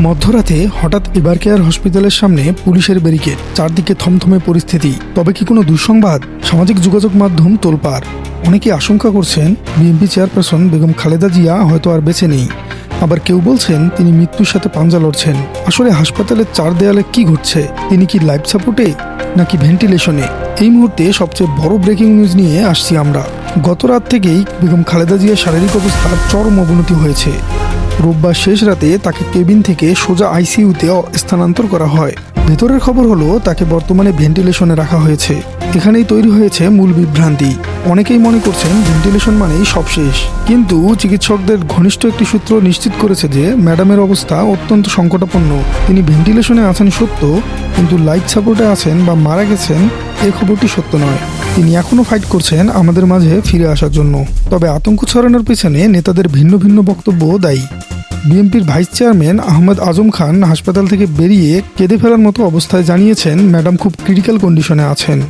মধ্যরাতে হঠাৎ এবার কেয়ার হসপিটালের সামনে পুলিশের ব্যারিকেড, চারদিকে থমথমে পরিস্থিতি। তবে কি কোনো দুঃসংবাদ? সামাজিক যোগাযোগ মাধ্যম তোলপাড়। অনেকে আশঙ্কা করছেন, বিএনপি চেয়ারপারসন বেগম খালেদা জিয়া হয়তো আর বেঁচে নেই। আবার কেউ বলছেন, তিনি মৃত্যুর সাথে পাঞ্জা লড়ছেন। আসলে হাসপাতালের চার দেয়ালে কি ঘটছে? তিনি কি লাইফ সাপোর্টে, নাকি ভেন্টিলেশনে? এই মুহূর্তে সবচেয়ে বড় ব্রেকিং নিউজ নিয়ে আসছি আমরা। গত রাত থেকেই বেগম খালেদা জিয়ার শারীরিক অবস্থার চরম অবনতি হয়েছে। রোববার শেষ রাতে তাকে কেবিন থেকে সোজা আইসিইউতে স্থানান্তর করা হয়। ভেতরের খবর হলো, তাকে বর্তমানে ভেন্টিলেশনে রাখা হয়েছে। এখানেই তৈরি হয়েছে মূল বিভ্রান্তি। অনেকেই মনে করছেন ভেন্টিলেশন মানেই সব শেষ। কিন্তু চিকিৎসকদের ঘনিষ্ঠ একটি সূত্র নিশ্চিত করেছে যে, ম্যাডামের অবস্থা অত্যন্ত সংকটাপন্ন। তিনি ভেন্টিলেশনে আছেন সত্য, কিন্তু লাইফ সাপোর্টে আছেন বা মারা গেছেন এই খবরটি সত্য নয়। তিনি এখনও ফাইট করছেন আমাদের মাঝে ফিরে আসার জন্য। তবে আতঙ্ক ছড়ানোর পেছনে নেতাদের ভিন্ন ভিন্ন বক্তব্য দায়ী। বিএনপির ভাইস চেয়ারম্যান আহমদ আজম খান হাসপাতাল থেকে বেরিয়ে কেঁদে ফেলার মতো অবস্থায় জানিয়েছেন, ম্যাডাম খুব ক্রিটিক্যাল কন্ডিশনে আছেন।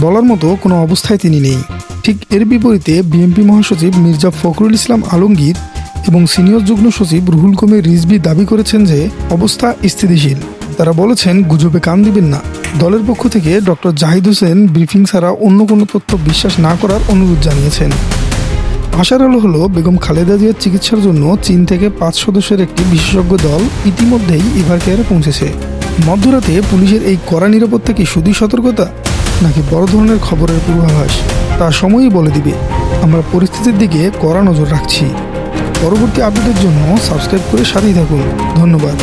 বলার মতো কোনো অবস্থায় তিনি নেই। ঠিক এর বিপরীতে বিএনপি মহাসচিব মির্জা ফখরুল ইসলাম আলমগীর এবং সিনিয়র যুগ্ম সচিব রুহুল কবির রিজভি দাবি করেছেন যে, অবস্থা স্থিতিশীল। তারা বলেছেন, গুজবে কান দিবেন না। দলের পক্ষ থেকে ডক্টর জাহিদ হোসেন ব্রিফিং ছাড়া অন্য কোনো তথ্য বিশ্বাস না করার অনুরোধ জানিয়েছেন। আশার আলো হলো বেগম খালেদা জিয়ার চিকিৎসার জন্য চীন থেকে পাঁচ সদস্যের একটি বিশেষজ্ঞ দল ইতিমধ্যেই এভার কেয়ারে পৌঁছেছে। মধ্যরাতে পুলিশের এই কড়া নিরাপত্তা কি শুধুই সতর্কতা, নাকি বড় ধরনের খবরের পূর্বাভাস, তা সময়ই বলে দিবে। আমরা পরিস্থিতির দিকে কড়া নজর রাখছি। পরবর্তী আপডেটের জন্য সাবস্ক্রাইব করে সাথেই থাকুন। ধন্যবাদ।